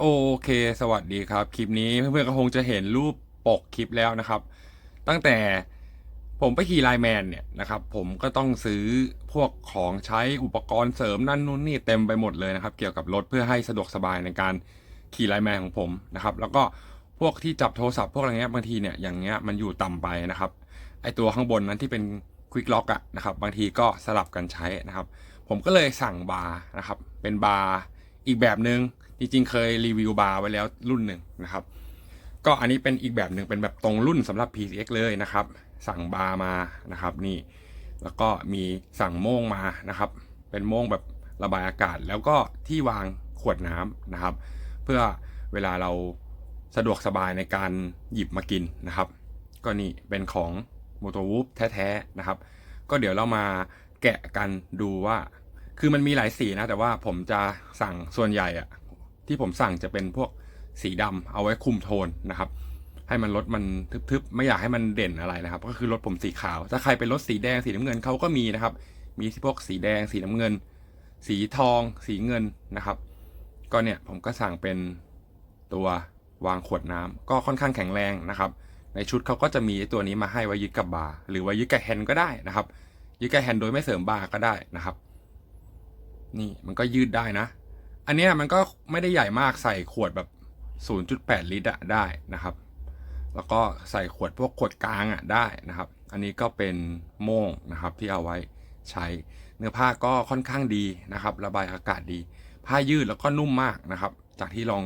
โอเคสวัสดีครับ คลิปนี้เพื่อนๆก็คงจะเห็นรูปปกคลิปแล้วนะครับ ตั้งแต่ผมไปขี่ไลแมนเนี่ยนะครับ ผมก็ต้องซื้อพวกของใช้อุปกรณ์เสริมนั่นนู่นนี่เต็มไปหมดเลยนะครับ เกี่ยวกับรถเพื่อให้สะดวกสบายในการขี่ไลแมนของผมนะครับ แล้วก็พวกที่จับโทรศัพท์พวกอะไรเงี้ยบางทีเนี่ยอย่างเงี้ยมันอยู่ต่ำไปนะครับไอตัวข้างบนนั้นที่เป็นควิกล็อกอะนะครับบางทีก็สลับกันใช้นะครับ ผมก็เลยสั่งบาร์นะครับเป็นบาร์อีกแบบหนึง่ง จริงๆเคยรีวิวบาร์ไว้แล้วรุ่นหนึ่งนะครับ ก็อันนี้เป็นอีกแบบหนึ่งเป็นแบบตรงรุ่นสำหรับ PCX เลยนะครับ สั่งบาร์มานะครับนี่แล้วก็มีสั่งโม่งมานะครับ เป็นโม่งแบบระบายอากาศ แล้วก็ที่วางขวดน้ำนะครับ เพื่อเวลาเราสะดวกสบายในการหยิบมากินนะครับ ก็นี่เป็นของโมโตวูฟแท้ๆนะครับ ก็เดี๋ยวเรามาแกะกันดูว่า คือมันมีหลายสีนะ แต่ว่าผมจะสั่งส่วนใหญ่อะ ที่ผมสั่งจะเป็นพวกสีดำเอาไว้คุมโทนนะครับ ให้มันรถมันทึบๆ ไม่อยากให้มันเด่นอะไรนะครับ ก็คือรถผมสีขาว ถ้าใครเป็นรถสีแดงสีน้ำเงินเขาก็มีนะครับ มีพวกสีแดงสีน้ำเงิน สีทอง สีเงินนะครับ ก็เนี่ยผมก็สั่งเป็นตัววางขวดน้ำก็ค่อนข้างแข็งแรงนะครับ ในชุดเขาก็จะมีตัวนี้มาให้ไว้ยึดกับบาร์หรือไว้ยึดกับแฮนด์ก็ได้นะครับยึดกับแฮนด์โดยไม่เสริมบาร์ก็ได้นะครับ นี่มันก็ยืดได้นะ อันนี้มันก็ไม่ได้ใหญ่มากใส่ขวดแบบ 0.8 ลิตรอะได้นะครับ แล้วก็ใส่ขวดพวกขวดกลางอะได้นะครับ อันนี้ก็เป็นโม่งนะครับที่เอาไว้ใช้ เนื้อผ้าก็ค่อนข้างดีนะครับ ระบายอากาศดี ผ้ายืดแล้วก็นุ่มมากนะครับ จากที่ลอง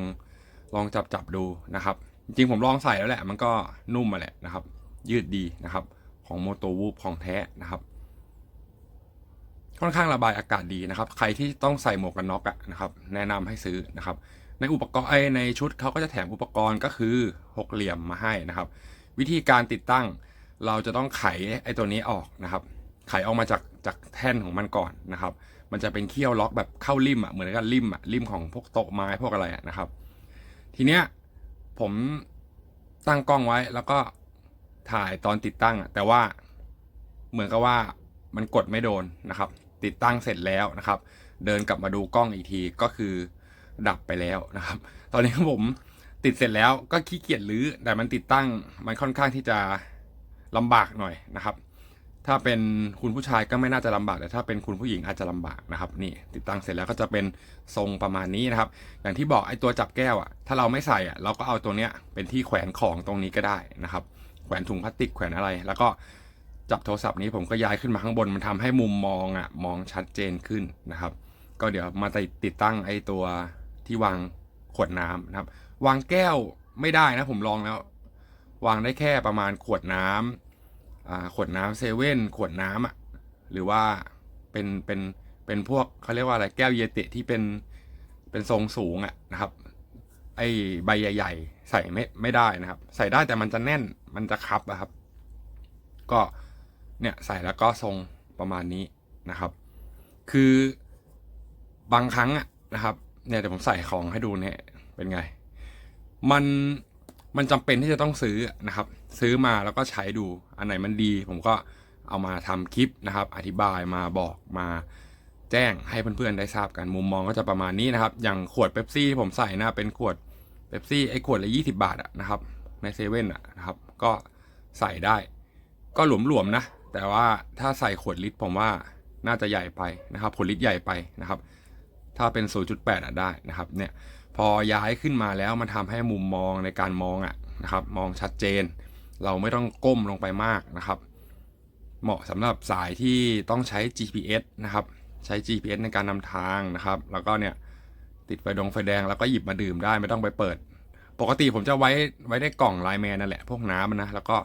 ลองจับจับดูนะครับ จริงผมลองใส่แล้วแหละ มันก็นุ่มมาแหละนะครับ ยืดดีนะครับ ของโมโตวูฟของแท้นะครับ ค่อนข้างระบายอากาศดีนะครับ ใครที่ต้องใส่หมวกกันน็อกนะครับ แนะนำให้ซื้อนะครับ ในอุปกรณ์ไอในชุดเขาก็จะแถมอุปกรณ์ก็คือหกเหลี่ยมมาให้นะครับ วิธีการติดตั้ง เราจะต้องไขไอตัวนี้ออกนะครับ ไขออกมาจากจากแท่นของมันก่อนนะครับ มันจะเป็นเขี้ยวล็อกแบบเข้าริมอะเหมือนกับริมอะริมของพวกโต๊ะไม้พวกอะไรอะนะครับ ทีเนี้ยผมตั้งกล้องไว้แล้วก็ถ่ายตอนติดตั้งอะแต่ว่าเหมือนกับว่ามันกดไม่โดนนะครับ ติดตั้งเสร็จแล้วนะครับ เดินกลับมาดูกล้องอีกทีก็คือดับไปแล้วนะครับ ตอนนี้ผมติดเสร็จแล้วก็ขี้เกียจรื้อแต่มันติดตั้งมันค่อนข้างที่จะลำบากหน่อยนะครับ ถ้าเป็นคุณผู้ชายก็ไม่น่าจะลำบากแต่ถ้าเป็นคุณผู้หญิงอาจจะลำบากนะครับ นี่ติดตั้งเสร็จแล้วก็จะเป็นทรงประมาณนี้นะครับ อย่างที่บอกไอ้ตัวจับแก้วอะถ้าเราไม่ใส่อะเราก็เอาตัวเนี้ยเป็นที่แขวนของตรงนี้ก็ได้นะครับ แขวนถุงพลาสติกแขวนอะไร แล้วก็ จับโทรศัพท์นี้ผมก็ย้ายขึ้นมาข้างบนมันทำให้มุมมองอะมองชัดเจนขึ้นนะครับ ก็เดี๋ยวมาติดติดตั้งไอ้ตัวที่วางขวดน้ำนะครับ วางแก้วไม่ได้นะผมลองแล้ว วางได้แค่ประมาณขวดน้ำอ่าขวดน้ำเซเว่นขวดน้ำอะหรือว่าเป็นเป็นเป็นพวกเขาเรียกว่าอะไรแก้วเยติที่เป็นเป็นทรงสูงอะนะครับไอ้ใบใหญ่ ๆ ใส่ไม่ไม่ได้นะครับ ใส่ได้แต่มันจะแน่นมันจะคับอะครับ ก็ เนี่ยใส่แล้วก็ทรงประมาณนี้นะครับ คือบางครั้งอะนะครับ เนี่ยเดี๋ยวผมใส่ของให้ดูเนี่ยเป็นไง มันมันจำเป็นที่จะต้องซื้อนะครับ ซื้อมาแล้วก็ใช้ดูอันไหนมันดี ผมก็เอามาทำคลิปนะครับ อธิบายมาบอกมาแจ้งให้เพื่อนๆได้ทราบกันมุมมองก็จะประมาณนี้นะครับ อย่างขวดเป๊ปซี่ที่ผมใส่นะเป็นขวดเป๊ปซี่ไอ้ขวดละยี่สิบาทอะนะครับ ในเซเว่นอะนะครับ ก็ใส่ได้ ก็หลวมๆนะ แต่ว่าถ้าใส่ขวดลิตรผมว่าน่าจะใหญ่ไปนะครับขวดลิตรใหญ่ไปนะครับ ถ้าเป็น 0.8อะได้นะครับเนี่ยพอย้ายขึ้นมาแล้วมันทำให้มุมมองในการมองอะนะครับมองชัดเจน เราไม่ต้องก้มลงไปมากนะครับ เหมาะสำหรับสายที่ต้องใช้ GPS นะครับใช้ GPS ในการนำทางนะครับ แล้วก็เนี่ยติดไฟดงไฟแดงแล้วก็หยิบมาดื่มได้ไม่ต้องไปเปิด ปกติผมจะไว้ไว้ในกล่องไลน์แมนนั่นแหละพวกน้ำนะแล้วก็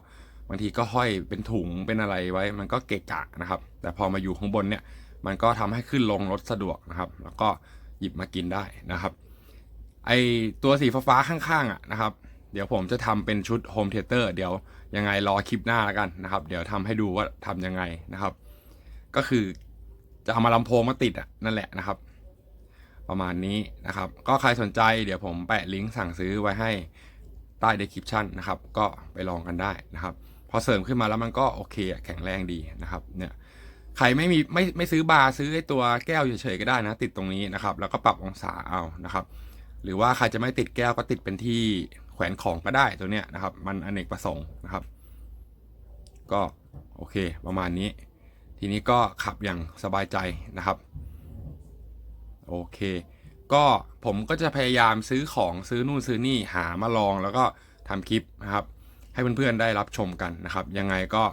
บางทีก็ห้อยเป็นถุงเป็นอะไรไว้ มันก็เกะกะนะครับ แต่พอมาอยู่ข้างบนเนี่ย มันก็ทำให้ขึ้นลงรถสะดวกนะครับ แล้วก็หยิบมากินได้นะครับ ไอตัวสีฟ้าๆข้างๆอะนะครับ เดี๋ยวผมจะทำเป็นชุดโฮมเทเตอร์เดี๋ยวยังไงรอคลิปหน้าแล้วกันนะครับ เดี๋ยวทำให้ดูว่าทำยังไงนะครับ ก็คือจะเอามาลำโพงมาติดอะนั่นแหละนะครับ ประมาณนี้นะครับ ก็ใครสนใจเดี๋ยวผมแปะลิงก์สั่งซื้อไว้ให้ใต้ description นะครับ ก็ไปลองกันได้นะครับ พอเสริมขึ้นมาแล้วมันก็โอเคแข็งแรงดีนะครับเนี่ยใครไม่มีไม่ไม่ซื้อบาร์ซื้อไอตัวแก้วเฉยๆก็ได้นะ ติดตรงนี้นะครับ แล้วก็ปรับองศาเอานะครับ หรือว่าใครจะไม่ติดแก้วก็ติดเป็นที่แขวนของก็ได้ตัวเนี้ยนะครับ มันอเนกประสงค์นะครับ ก็โอเคประมาณนี้ ทีนี้ก็ขับอย่างสบายใจนะครับโอเค ก็ผมก็จะพยายามซื้อของซื้อนู่นซื้อนี่หามาลองแล้วก็ทำคลิปนะครับ ให้เพื่อนๆได้รับชมกันนะครับ ยังไงก็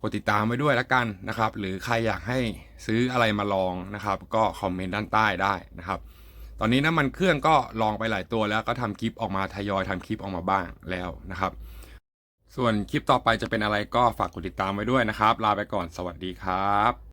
กดติดตามไว้ด้วยละกันนะครับ หรือใครอยากให้ซื้ออะไรมาลองนะครับ ก็คอมเมนต์ด้านใต้ได้นะครับ ตอนนี้น้ำมันเครื่องก็ลองไปหลายตัวแล้วก็ทำคลิปออกมาทยอยทำคลิปออกมาบ้างแล้วนะครับ ส่วนคลิปต่อไปจะเป็นอะไรก็ฝากกดติดตามไว้ด้วยนะครับ ลาไปก่อนสวัสดีครับ